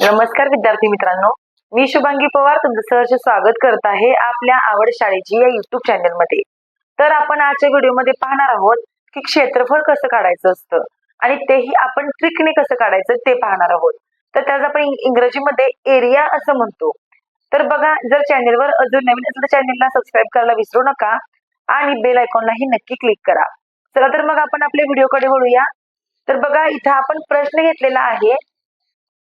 नमस्कार विद्यार्थी मित्रांनो. मी शुभांगी पवार तुमचं सहर्ष स्वागत करत आहे आपल्या आवड शाळेची या युट्यूब चॅनलमध्ये. तर आपण आजच्या व्हिडिओमध्ये पाहणार आहोत की क्षेत्रफळ कसं काढायचं असतं आणि तेही आपण ट्रिकने कसं काढायचं ते पाहणार आहोत. तर त्याच आपण इंग्रजीमध्ये एरिया असं म्हणतो. तर बघा जर चॅनेलवर अजून नवीन असेल तर चॅनेलला सबस्क्राईब करायला विसरू नका आणि बेल आयकॉनलाही नक्की क्लिक करा. चला तर मग आपण आपल्या व्हिडिओकडे वळूया. तर बघा इथं आपण प्रश्न घेतलेला आहे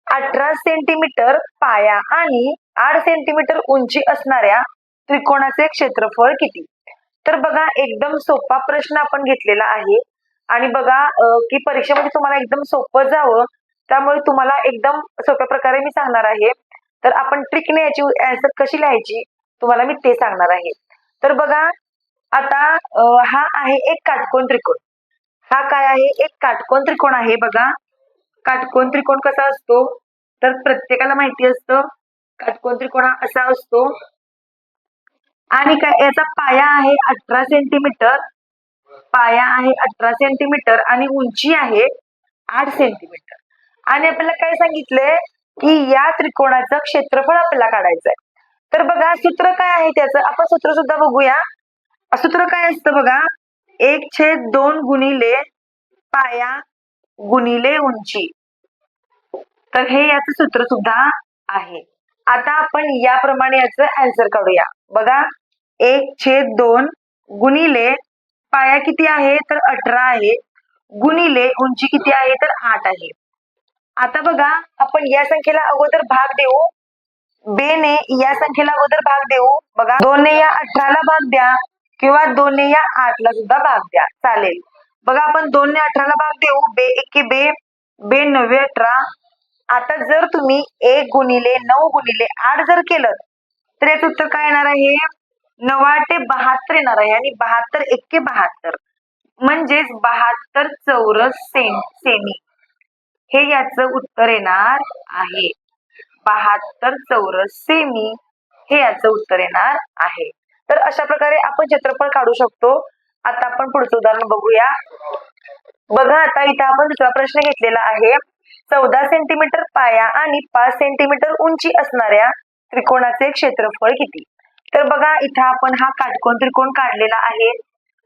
अठरा सेंटीमीटर पाया आणि आठ सेंटीमीटर उंची असणाऱ्या त्रिकोणाचे क्षेत्रफळ किती? तर बघा एकदम सोपा प्रश्न आपण घेतलेला आहे. आणि बघा की परीक्षेमध्ये तुम्हाला एकदम सोपं जावं त्यामुळे तुम्हाला एकदम सोप्या प्रकारे मी सांगणार आहे. तर आपण ट्रिकने याची आन्सर कशी लिहायची तुम्हाला मी ते सांगणार आहे. तर बघा आता हा आहे एक काटकोन त्रिकोण. हा काय आहे? एक काटकोन त्रिकोण आहे बघा. काटकोन त्रिकोण कसा असतो? तर प्रत्येकाला माहिती असतं काटकोन त्रिकोण हा असा असतो. आणि काय याचा पाया आहे अठरा सेंटीमीटर पाया आहे अठरा सेंटीमीटर आणि उंची आहे आठ सेंटीमीटर आणि आपल्याला काय सांगितलंय? की या त्रिकोणाचं क्षेत्रफळ आपल्याला काढायचं आहे तर बघा सूत्र काय आहे त्याचं? आपण सूत्र सुद्धा बघूया. सूत्र काय असतं बघा? एक छेद दोन गुणिले पाया गुणिले उंची. तर हे याचं सूत्र सुद्धा आहे. आता आपण याप्रमाणे याचं आन्सर काढूया. बघा एक छेद दोन गुणिले पाया किती आहे? तर अठरा आहे. गुणिले उंची किती आहे? तर आठ आहे. आता बघा आपण या संख्येला अगोदर भाग देऊ. बेने या संख्येला अगोदर भाग देऊ. बघा दोनने या अठराला भाग द्या किंवा दोनने या आठला सुद्धा भाग द्या. चालेल. बघा आपण दोनने अठराला भाग देऊ. बे एके बे बे नव्वे अठरा. आता जर तुम्ही एक गुणिले नऊ गुणिले आठ जर केलं तर याचं उत्तर काय येणार आहे? नवाटे बहात्तर येणार आहे आणि बहात्तर एक्के बहात्तर. म्हणजेच बहात्तर चौरस सेम सेमी. हे याचं उत्तर येणार आहे. बहात्तर चौरस सेमी हे याचं उत्तर येणार आहे. तर अशा प्रकारे आपण क्षेत्रफळ काढू शकतो. आता आपण पुढचं उदाहरण बघूया. बघा आता इथं आपण दुसरा प्रश्न घेतलेला आहे. चौदा सेंटीमीटर पाया आणि पाच सेंटीमीटर उंची असणाऱ्या त्रिकोणाचे क्षेत्रफळ किती? तर बघा इथं आपण हा काटकोन त्रिकोण काढलेला आहे.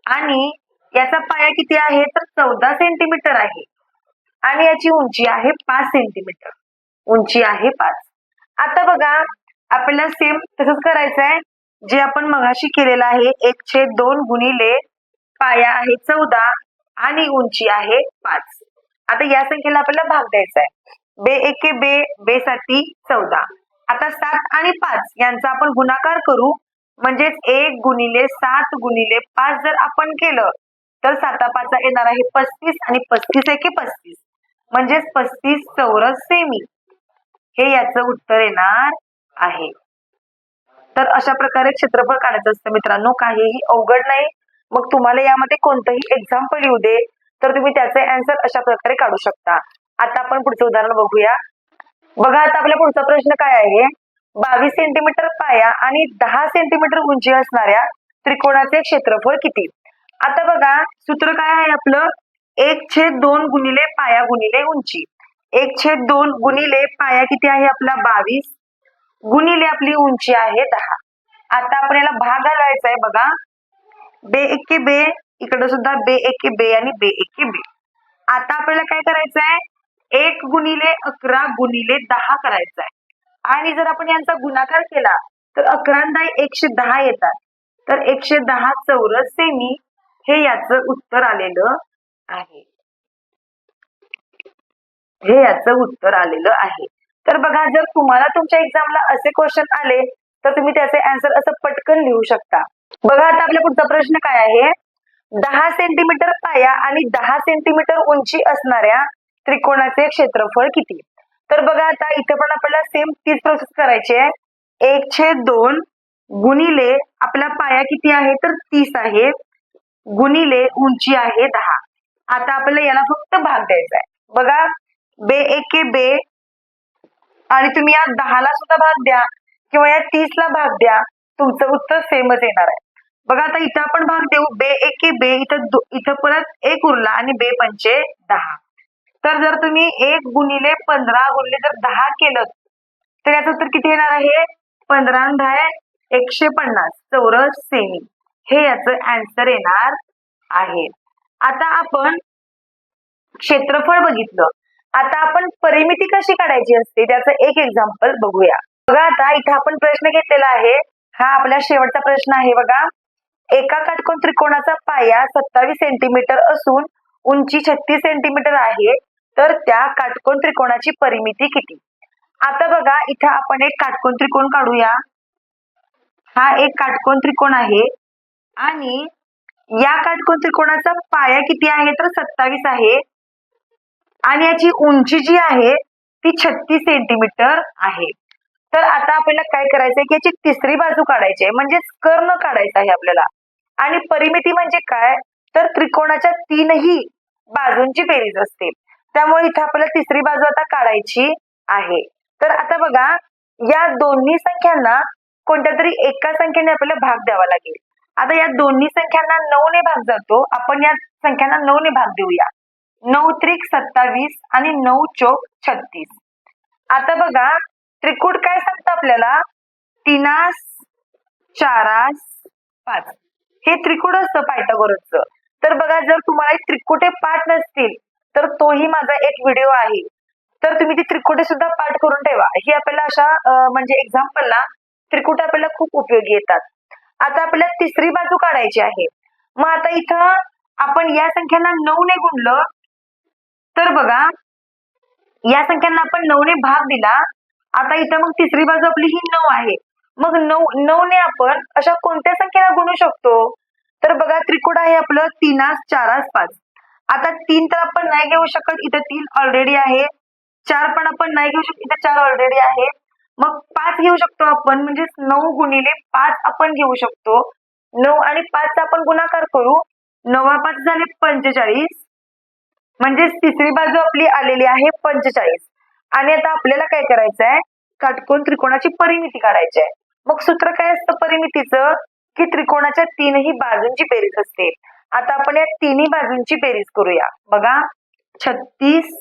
आणि याचा पाया किती आहे? तर चौदा सेंटीमीटर आहे. आणि याची उंची आहे पाच सेंटीमीटर उंची आहे पाच. आता बघा आपल्याला सेम तसंच करायचं आहे जे आपण मगाशी केलेलं आहे एक छेद दोन गुणिले पाया आहे चौदा आणि उंची आहे पाच. आता या संख्येला आपल्याला भाग द्यायचा आहे. बे एके बे बे साठी चौदा. आता सात आणि पाच यांचा आपण गुणाकार करू. म्हणजेच एक गुणिले सात गुणिले पाच जर आपण केलं तर साता पाचा येणार आहे पस्तीस आणि पस्तीस एके पस्तीस. म्हणजेच पस्तीस चौरस सेमी. हे याचं उत्तर येणार आहे. तर अशा प्रकारे क्षेत्रफळ काढायचं असतं मित्रांनो काहीही अवघड नाही. मग तुम्हाला यामध्ये कोणतंही एक्झाम्पल येऊ दे तर तुम्ही त्याचे अँसर अशा प्रकारे काढू शकता. आता आपण पुढचं उदाहरण बघूया. बघा आता आपला पुढचा प्रश्न काय आहे? बावीस सेंटीमीटर पाया आणि दहा सेंटीमीटर उंची असणाऱ्या त्रिकोणाचे क्षेत्रफळ किती? आता बघा सूत्र काय आहे आपलं? एक छेद दोन गुणिले पाया गुणिले उंची. एक छेद दोन गुणिले पाया किती आहे आपला? बावीस. गुणिले आपली उंची आहे दहा. आता आपण याला भाग घालायचा आहे बघा. बे एके बे इकडे सुद्धा बे एके बे आणि बे एके बे. आता आपल्याला काय करायचं आहे एक गुणिले अकरा गुणिले दहा करायचं आहे आणि जर आपण यांचा गुणाकार केला तर अकरांदा एकशे दहा येतात. तर एकशे दहा चौरस सेमी हे याचं उत्तर आलेलं आहे. हे याचं उत्तर आलेलं आहे. तर बघा जर तुम्हाला तुमच्या एक्झामला असे क्वेश्चन आले तर तुम्ही त्याचे आन्सर असं पटकन लिहू शकता. बघा आता आपला पुढचा प्रश्न काय आहे? दहा सेंटीमीटर पाया आणि दहा सेंटीमीटर उंची असणाऱ्या त्रिकोणाचे क्षेत्रफळ किती? तर बघा आता इथे पण आपल्याला सेम तीच प्रोसेस करायची आहे. एक छेद दोन गुणिले आपला पाया किती आहे? तर तीस आहे. गुणिले उंची आहे दहा. आता आपल्याला याला फक्त भाग द्यायचा आहे. बघा बे एके बे. आणि तुम्ही या दहाला सुद्धा भाग द्या किंवा या तीस ला भाग द्या. तुमचं उत्तर सेमच येणार आहे. बघा आता इथं आपण भाग देऊ. बे एके बे इथं इथं परत एक उरला आणि बे पंचे दहा. तर जर तुम्ही एक गुणिले पंधरा गुणिले जर दहा केलं तर याचं उत्तर किती येणार आहे? पंधरा दहा आहे एकशे पन्नास. चौरस सेमी. हे याचं अँसर येणार आहे. आता आपण क्षेत्रफळ बघितलं. आता आपण परिमिती कशी काढायची असते? त्याचं एक एक्झाम्पल बघूया. बघा आता इथे आपण प्रश्न घेतलेला आहे हा आपला शेवटचा प्रश्न आहे बघा. एका काटकोन त्रिकोणाचा पाया सत्तावीस सेंटीमीटर असून उंची छत्तीस सेंटीमीटर आहे तर त्या काटकोन त्रिकोणाची परिमिती किती? आता बघा इथं आपण एक काटकोन त्रिकोण काढूया. हा एक काटकोन त्रिकोण आहे आणि या काटकोन त्रिकोणाचा पाया किती आहे? तर सत्तावीस आहे. आणि याची उंची जी आहे ती छत्तीस सेंटीमीटर आहे. तर आता आपल्याला काय करायचंय की याची तिसरी बाजू काढायची आहे. म्हणजे कर्ण काढायचा आहे आपल्याला. आणि परिमिती म्हणजे काय? तर त्रिकोणाच्या तीनही बाजूंची बेरीज असते. त्यामुळे इथे आपल्याला तिसरी बाजू आता काढायची आहे. तर आता बघा या दोन्ही संख्यांना कोणत्या तरी एका संख्येने आपल्याला भाग द्यावा लागेल. आता या दोन्ही संख्यांना नऊ ने भाग जातो. आपण या संख्यांना नऊ ने भाग देऊया. नऊ त्रिक सत्तावीस आणि नऊ चोक छत्तीस. आता बघा त्रिकूट काय सांगतं आपल्याला? तीनास चारास पाच. हे त्रिकूट असतं पायथागोरसचं. तर बघा जर तुम्हाला त्रिकुटे पाठ नसतील तर तोही माझा एक व्हिडिओ आहे. तर तुम्ही ती त्रिकुटे सुद्धा पाठ करून ठेवा. ही आपल्याला अशा म्हणजे एक्झाम्पलला त्रिकुट आपल्याला खूप उपयोगी येतात. आता आपल्याला तिसरी बाजू काढायची आहे. मग आता इथं आपण या संख्यांना नऊ ने गुणलं तर बघा या संख्यांना आपण नऊने भाग दिला आता इथं मग तिसरी बाजू आपली ही नऊ आहे. मग नऊ नऊने आपण अशा कोणत्या संख्येला गुणू शकतो? तर बघा त्रिकोण आहे आपलं तीनास चारास पाच. आता तीन तर आपण नाही घेऊ शकत इथं तीन ऑलरेडी आहे. चार पण आपण नाही घेऊ शकत इथं चार ऑलरेडी आहे. मग पाच घेऊ शकतो आपण म्हणजे नऊ गुणिले पाच आपण घेऊ शकतो. नऊ आणि पाचचा आपण गुणाकार करू. नवा पाच झाले पंचेचाळीस. म्हणजेच तिसरी बाजू आपली आलेली आहे पंचेचाळीस. आणि आता आपल्याला काय करायचं आहे काटकोन त्रिकोणाची परिमिती काढायची आहे मग सूत्र काय असतं परिमितीचं? की त्रिकोणाच्या तीनही बाजूंची बेरीज असते. आता आपण या तिन्ही बाजूंची बेरीज करूया. बघा छत्तीस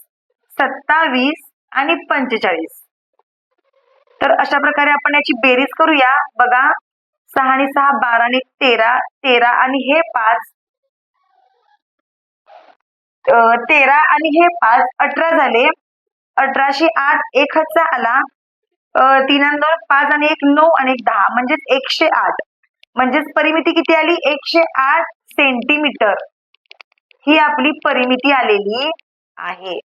सत्तावीस आणि पंचेचाळीस. तर अशा प्रकारे आपण याची बेरीज करूया. बघा सहा आणि सहा बारा आणि तेरा तेरा आणि हे पाच. तेरा आणि हे पाच. अठरा झाले. अठराशे आठ एक हातचा आला. तीन दोन पाच आणि एक नऊ आणि एक दहा. म्हणजेच एकशे आठ. म्हणजेच परिमिती किती आली? एकशे आठ सेंटीमीटर ही आपली परिमिती आलेली आहे.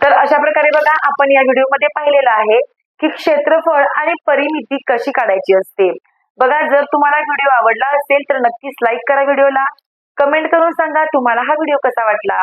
तर अशा प्रकारे बघा आपण या व्हिडिओमध्ये पाहिलेलं आहे की क्षेत्रफळ आणि परिमिती कशी काढायची असते. बघा जर तुम्हाला व्हिडिओ आवडला असेल तर नक्कीच लाईक करा व्हिडिओला कमेंट करून सांगा तुम्हाला हा व्हिडिओ कसा वाटला.